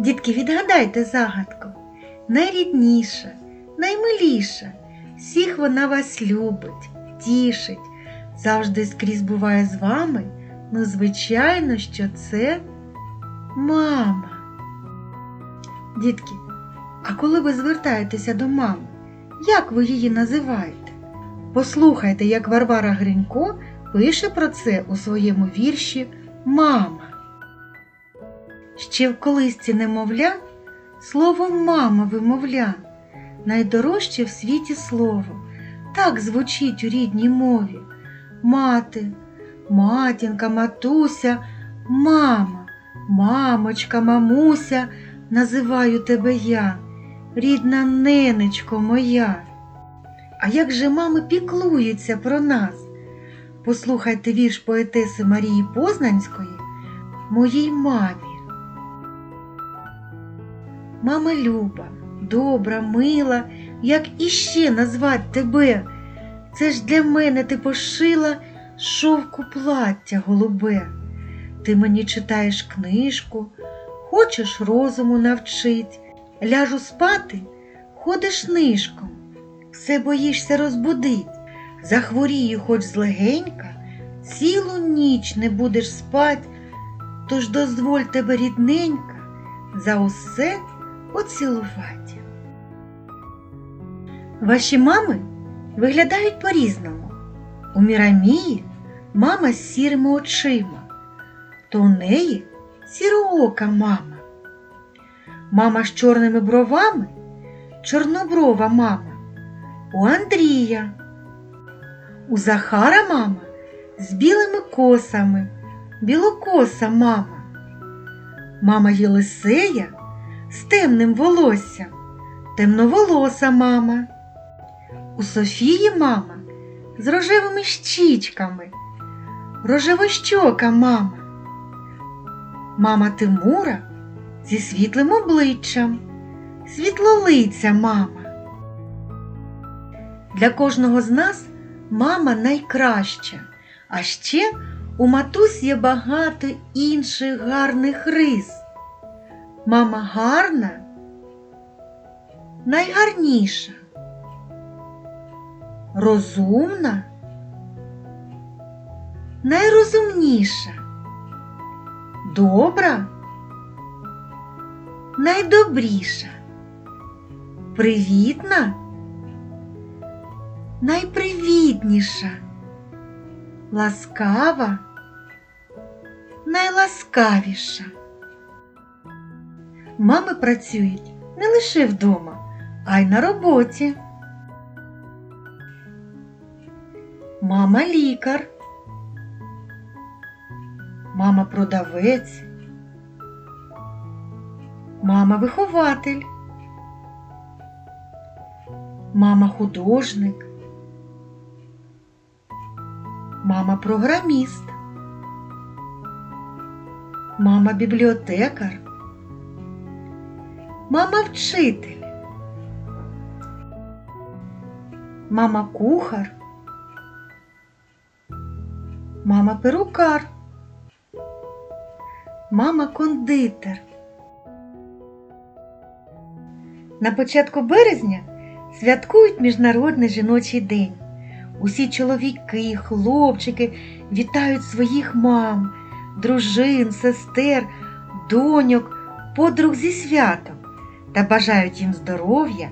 Дітки, відгадайте загадку. Найрідніша, наймиліша, всіх вона вас любить, тішить, завжди скрізь буває з вами. Ну, звичайно, що це мама. Дітки, а коли ви звертаєтеся до мами, як ви її називаєте? Послухайте, як Варвара Гринько пише про це у своєму вірші Мама. Ще в колисці немовля слово мама вимовля, найдорожче в світі слово. Так звучить у рідній мові. Мати, матінка, матуся, мама, мамочка, мамуся, називаю тебе я, рідна ненечко моя. А як же мами піклуються про нас? Послухайте вірш поетеси Марії Познанської моїй мамі. Мама Люба, добра, мила, як іще назвать тебе? Це ж для мене ти пошила шовку плаття голубе. Ти мені читаєш книжку, хочеш розуму навчить, ляжу спати, ходиш нишком, все боїшся розбудить, захворію хоч злегенька, цілу ніч не будеш спать, тож дозволь тебе рідненька за усе поцілувати. Ваші мами виглядають по-різному. У Мірамії мама з сірими очима, то у неї сіроока мама. Мама з чорними бровами чорноброва мама. У Андрія. У Захара мама з білими косами, білокоса мама. Мама Єлисея з темним волоссям, темноволоса мама. У Софії мама з рожевими щічками, рожевощока мама. Мама Тимура зі світлим обличчям, світлолиця мама. Для кожного з нас мама найкраща, а ще у матусь є багато інших гарних рис. Мама гарна, найгарніша, розумна, найрозумніша, добра, найдобріша, привітна, найпривітніша, ласкава, найласкавіша. Мами працюють не лише вдома, а й на роботі. Мама лікар, мама продавець, мама вихователь, мама художник, мама програміст, мама бібліотекар. Мама вчитель, мама кухар, мама перукар, мама кондитер. На початку березня святкують Міжнародний жіночий день. Усі чоловіки, хлопчики вітають своїх мам, дружин, сестер, доньок, подруг зі святом та бажають їм здоров'я,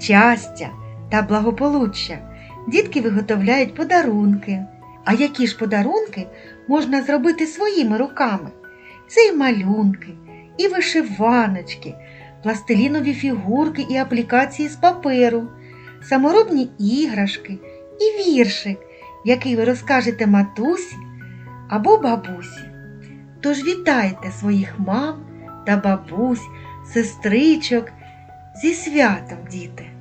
щастя та благополуччя. Дітки виготовляють подарунки. А які ж подарунки можна зробити своїми руками? Це і малюнки, і вишиваночки, пластилінові фігурки і аплікації з паперу, саморобні іграшки і віршик, який ви розкажете матусі або бабусі. Тож вітайте своїх мам та бабусь, сестричок зі святом, діти!